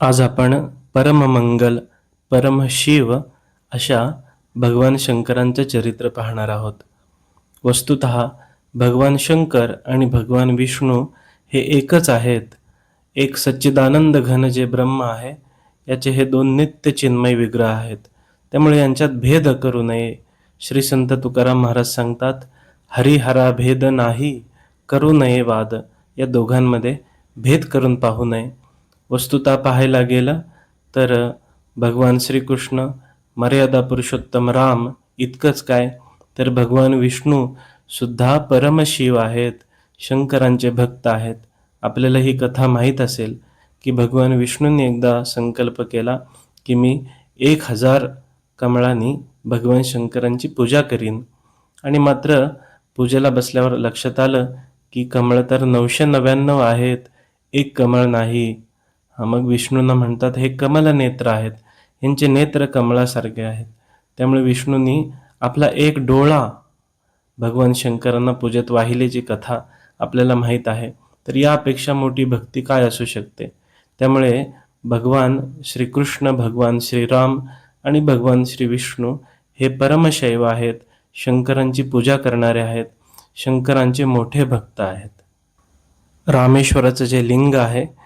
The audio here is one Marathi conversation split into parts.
आज आपण परममंगल परमशिव अशा भगवान शंकरांचे चरित्र पाहणार आहोत. वस्तुत भगवान शंकर आणि भगवान विष्णू हे एकच आहेत. एक सच्चिदानंद घन जे ब्रह्म आहे याचे हे दोन नित्य चिन्मय विग्रह आहेत. त्यामुळे यांच्यात भेद करू नये. श्री संत तुकाराम महाराज सांगतात हरिहरा भेद नाही करू नये वाद. या दोघांमध्ये भेद करून पाहू नये. वस्तुता पाहायला गेलं तर भगवान श्रीकृष्ण मर्यादा पुरुषोत्तम राम इतकंच काय? तर भगवान विष्णू सुद्धा परमशिव आहेत शंकरांचे भक्त आहेत. आपल्याला ही कथा माहीत असेल की भगवान विष्णूंनी एकदा संकल्प केला की मी एक हजार कमळांनी भगवान शंकरांची पूजा करीन. आणि मात्र पूजेला बसल्यावर लक्षात आलं की कमळ तर नऊशे नव्याण्णव आहेत एक कमळ नाही. मग विष्णूंना म्हणतात हे कमल नेत्र आहेत. यांचे नेत्र कमळासारखे आहेत. त्यामुळे विष्णूंनी आपला एक डोळा भगवान शंकरांना पूजेत वाहिल्याची कथा आपल्याला माहीत आहे. तर यापेक्षा मोठी भक्ती काय असू शकते? त्यामुळे भगवान श्रीकृष्ण भगवान श्रीराम आणि भगवान श्री विष्णू हे परमशैव आहेत. शंकरांची पूजा करणारे आहेत. शंकरांचे मोठे भक्त आहेत. रामेश्वराचं जे लिंग आहे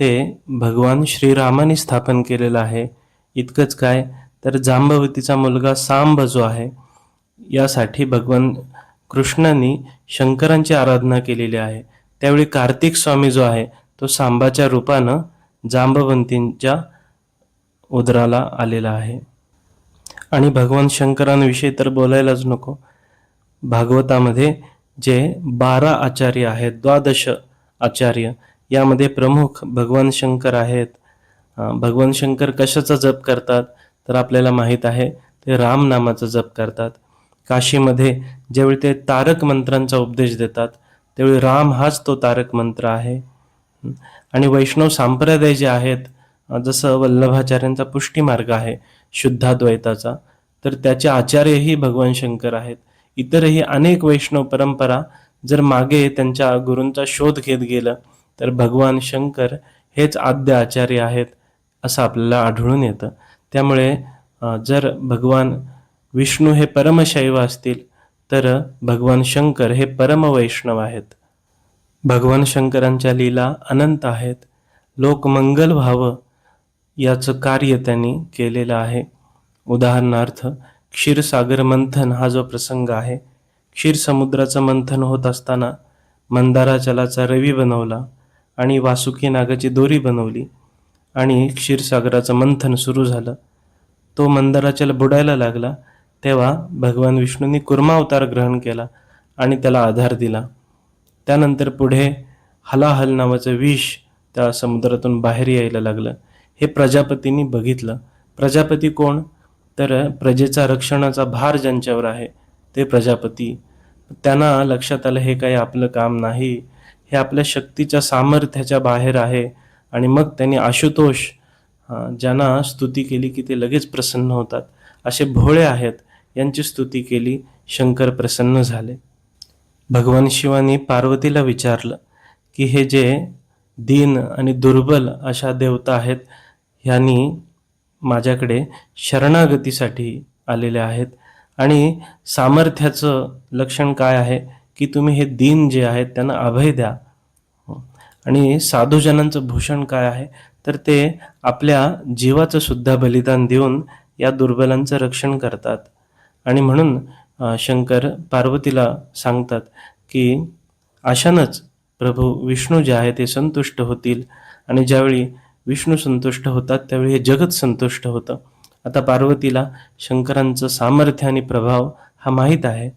ते भगवान श्रीरामाने स्थापन केलेलं आहे. इतकंच काय? तर जांबवतीचा मुलगा सांब जो आहे यासाठी भगवान कृष्णांनी शंकरांची आराधना केलेली आहे. त्यावेळी कार्तिक स्वामी जो आहे तो सांबाच्या रूपानं जांबवंतींच्या उदराला आलेला आहे. आणि भगवान शंकरांविषयी तर बोलायलाच नको. भागवतामध्ये जे बारा आचार्य आहेत द्वादश आचार्य यामध्ये प्रमुख भगवान शंकर आहेत. भगवान शंकर कशाचा जप करतात तर आपल्याला माहीत आहे ते राम नामाचा जप करतात. काशीमध्ये ज्यावेळी ते तारक मंत्रांचा उपदेश देतात त्यावेळी राम हाच तो तारक मंत्र आहे. आणि वैष्णव संप्रदाय जे आहेत जसं वल्लभाचार्यांचा पुष्टीमार्ग आहे शुद्धाद्वैताचा तर त्याचे आचार्यही भगवान शंकर आहेत. इतरही अनेक वैष्णव परंपरा जर मागे त्यांच्या गुरूंचा शोध घेत गेलं तर भगवान शंकर हेच आद्य आचार्य आहेत असं आपल्याला आढळून येतं. त्यामुळे जर भगवान विष्णू हे परमशैव असतील तर भगवान शंकर हे परमवैष्णव आहेत. भगवान शंकरांच्या लीला अनंत आहेत. लोकमंगल व्हावं याचं कार्य त्यांनी केलेलं आहे. उदाहरणार्थ क्षीरसागर मंथन हा जो प्रसंग आहे क्षीरसमुद्राचं मंथन होत असताना मंदाराचलाचा रवी बनवला. आणि वासुकी नागाची दोरी बनवली आणि क्षीरसागराचं मंथन सुरू झालं. तो मंदाराचल बुडायला लागला तेव्हा भगवान विष्णूंनी कुर्मावतार ग्रहण केला आणि त्याला आधार दिला. त्यानंतर पुढे हलाहल नावाचं विष त्या समुद्रातून बाहेर यायला लागलं. हे प्रजापतींनी बघितलं. प्रजापती कोण? तर प्रजेचा रक्षणाचा भार ज्यांच्यावर आहे ते प्रजापती. त्यांना लक्षात आलं हे काही आपलं काम नाही. हे आपल्या शक्तीच्या सामर्थ्याच्या बाहेर आहे. आणि मग त्यांनी आशुतोष ज्यांना स्तुती केली की ते लगेच प्रसन्न होतात. असे भोळे आहेत यांची स्तुती केली शंकर प्रसन्न झाले. भगवान शिवानी पार्वतीला विचारलं की हे जे दीन आणि दुर्बल अशा देवता आहेत ह्यांनी माझ्याकडे शरणागतीसाठी आलेले आहेत. आणि सामर्थ्याचं लक्षण काय आहे? की तुम्ही हे दीन जे आहेत त्यांना अभय द्या. आणि साधूजनांचं भूषण काय आहे? तर ते आपल्या जीवाचं सुद्धा बलिदान देऊन या दुर्बलांचं रक्षण करतात. आणि म्हणून शंकर पार्वतीला सांगतात की अशानंच प्रभू विष्णू जे आहे ते संतुष्ट होतील. आणि ज्यावेळी विष्णू संतुष्ट होतात त्यावेळी हे जगत संतुष्ट होतं. आता पार्वतीला शंकरांचं सामर्थ्य आणि प्रभाव हा माहीत आहे.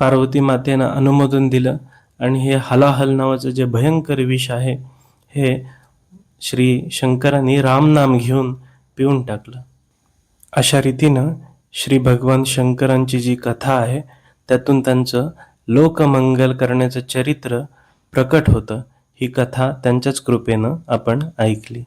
पार्वती मातेनं अनुमोदन दिलं. आणि हे हलाहल नावाचं जे भयंकर विष आहे हे श्री शंकरांनी रामनाम घेऊन पिऊन टाकलं. अशा रीतीनं श्री भगवान शंकरांची जी कथा आहे त्यातून त्यांचं लोकमंगल करण्याचं चरित्र प्रकट होतं. ही कथा त्यांच्याच कृपेनं आपण ऐकली.